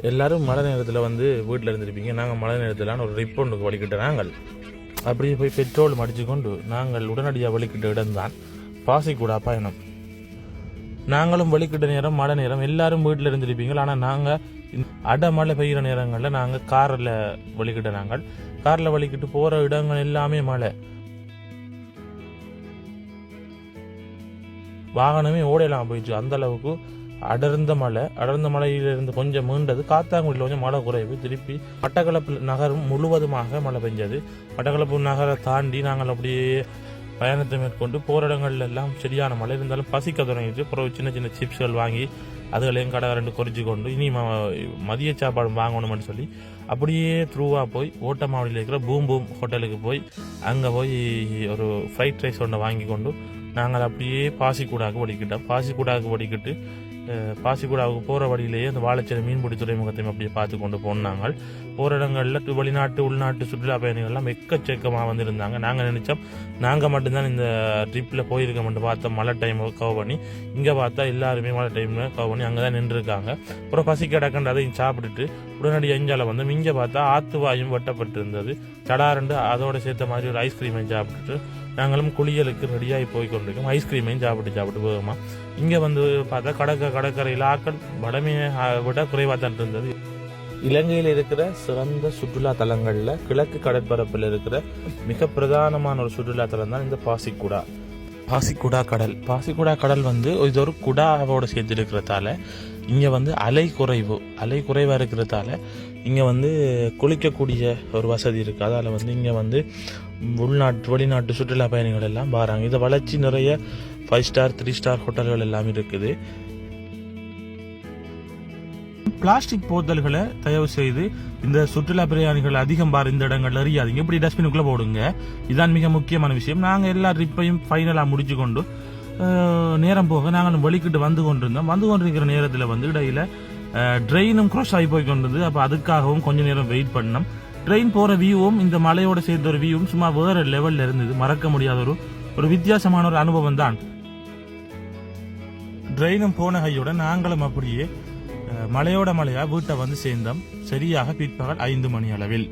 எல்லாரும் மழை நேரத்தில் வந்து வீட்டில் இருந்திருப்பீங்க. நாங்கள் மழை நேரத்தில் ஒரு ரிப்போண்டுக்கு வலிக்கிட்ட நாங்கள். அப்படியே போய் பெட்ரோல் மடிச்சு கொண்டு நாங்கள் உடனடியாக வலிக்கிட்ட இடம்தான் பாசிக்கூடா பயணம். நாங்களும் வலிக்கிட்ட நேரம் மழை நேரம் எல்லாரும் வீட்டில் இருந்திருப்பீங்க ஆனால் நாங்கள் அடமழை பெய்கிற நேரங்களில் நாங்கள் காரில் வலிக்கிட்ட நாங்கள். காரில் வலிக்கிட்டு போகிற இடங்கள் எல்லாமே மழை. வாகனமே ஓடையெல்லாம் போயிடுச்சு. அந்த அளவுக்கு அடர்ந்த மலை அடர்ந்த மலையிலிருந்து கொஞ்சம் மீண்டது. காத்தாங்குடியில் கொஞ்சம் மழை குறைவு. திருப்பி மட்டக்களப்பு நகரம் முழுவதுமாக மழை பெஞ்சது. மட்டக்களப்பு நகரை தாண்டி நாங்கள் அப்படியே பயணத்தை மேற்கொண்டு போராடங்கள்ல எல்லாம் சரியான மழை இருந்தாலும் பசிக்க தொடங்கிட்டு அப்புறம் சின்ன சின்ன சிப்ஸ்கள் வாங்கி அதுகளையும் கடை ரெண்டு குறிச்சு கொண்டு இனி மதிய சாப்பாடு வாங்கணும்னு சொல்லி அப்படியே த்ரூவாக போய் ஓட்டமாவடியில் இருக்கிற பூம் பூம் ஹோட்டலுக்கு போய் அங்கே போய் ஒரு ஃப்ரைட் ரைஸ் ஒன்று வாங்கி கொண்டு நாங்கள் அப்படியே பாசிக்கூடாக்கு வடிக்கிட்டோம். பாசிக்கூடாக்கு வடிக்கிட்டு பாசிக்குடாவுக்கு போகிற வழியிலேயே அந்த வாழைச்சேரி மீன்பிடி துறைமுகத்தையும் அப்படியே பார்த்து கொண்டு போனாங்க. போகிற இடங்களில் வெளிநாட்டு உள்நாட்டு சுற்றுலா பயணிகள்லாம் எக்கச்சக்கமாக வந்திருந்தாங்க. நாங்கள் நினச்சோம் நாங்கள் மட்டும்தான் இந்த ட்ரிப்பில் போயிருக்கோம்னு பார்த்தோம் மழை டைம் கவர் பண்ணி. இங்கே பார்த்தா எல்லாருமே மழை டைமில் கவர் பண்ணி அங்கே தான் நின்றுருக்காங்க. அப்புறம் பசி கிடக்கண்டு அதையும் சாப்பிட்டுட்டு உடனடி எஞ்சால வந்து இங்கே பார்த்தா ஆத்து வாயும் வெட்டப்பட்டு இருந்தது சடாரண்டு அதோட சேர்த்த மாதிரி ஒரு ஐஸ்கிரீமையும் சாப்பிட்டுட்டு நாங்களும் குளியலுக்கு ரெடியாகி போய் கொண்டிருக்கோம். ஐஸ்கிரீமையும் சாப்பிட்டு சாப்பிட்டு போகுமா இங்கே வந்து பார்த்தா கடற்கரை கடற்கரையில் ஆக்கள் வடமையை விட குறைவாக தான் இருந்தது. இலங்கையில் இருக்கிற சிறந்த சுற்றுலா தலங்களில் கிழக்கு கடற்பரப்பில் இருக்கிற மிக பிரதானமான ஒரு சுற்றுலா தலம் தான் இந்த பாசிக்குடா. பாசிக்குடா கடல். பாசிக்குடா கடல் வந்து இது ஒரு குடாவோட சேர்த்து இருக்கிறதால இங்கே வந்து அலை குறைவு அலை குறைவாக இருக்கிறதால இங்கே வந்து குளிக்கக்கூடிய ஒரு வசதி இருக்குது அதால் வந்து இங்கே வந்து உள்நாட்டு வெளிநாட்டு சுற்றுலா பயணிகள் எல்லாம் வராங்க. இதை வளர்ச்சி நிறைய ஃபைவ் ஸ்டார் த்ரீ ஸ்டார் ஹோட்டல்கள் எல்லாம் இருக்குது. பிளாஸ்டிக் போத்தல்களை தயவு செய்து இந்த சுற்றுலா பிரயாணிகள் அதிகம் பார் இந்த இடங்கள்ல எறியாதீங்க. இப்படி டஸ்ட்பினுக்குள்ள போடுங்க. இதுதான் மிக முக்கியமான விஷயம். நாங்கள் எல்லா ட்ரிப்பையும் ஃபைனலாக முடிச்சு கொண்டு நேரம் போக நாங்கள் வெளிக்கிட்டு வந்து கொண்டிருந்தோம். வந்து கொண்டிருக்கிற நேரத்தில் வந்து இடையில ட்ரெயினும் க்ராஸ் ஆகி போய் கொண்டிருந்தது அப்போ அதுக்காகவும் கொஞ்ச நேரம் வெயிட் பண்ணோம். ட்ரெயின் போகிற வியூவும் இந்த மலையோட சேர்ந்த ஒரு வியூவும் சும்மா வேற லெவலில் இருந்தது. மறக்க முடியாத ஒரு ஒரு வித்தியாசமான ஒரு அனுபவம் தான் ட்ரெயினும் போன கையோட நாங்களும் அப்படியே மலையோட மலையா வீட்டை வந்து சேர்ந்தோம். சரியாக பிற்பகல் ஐந்து மணி அளவில்.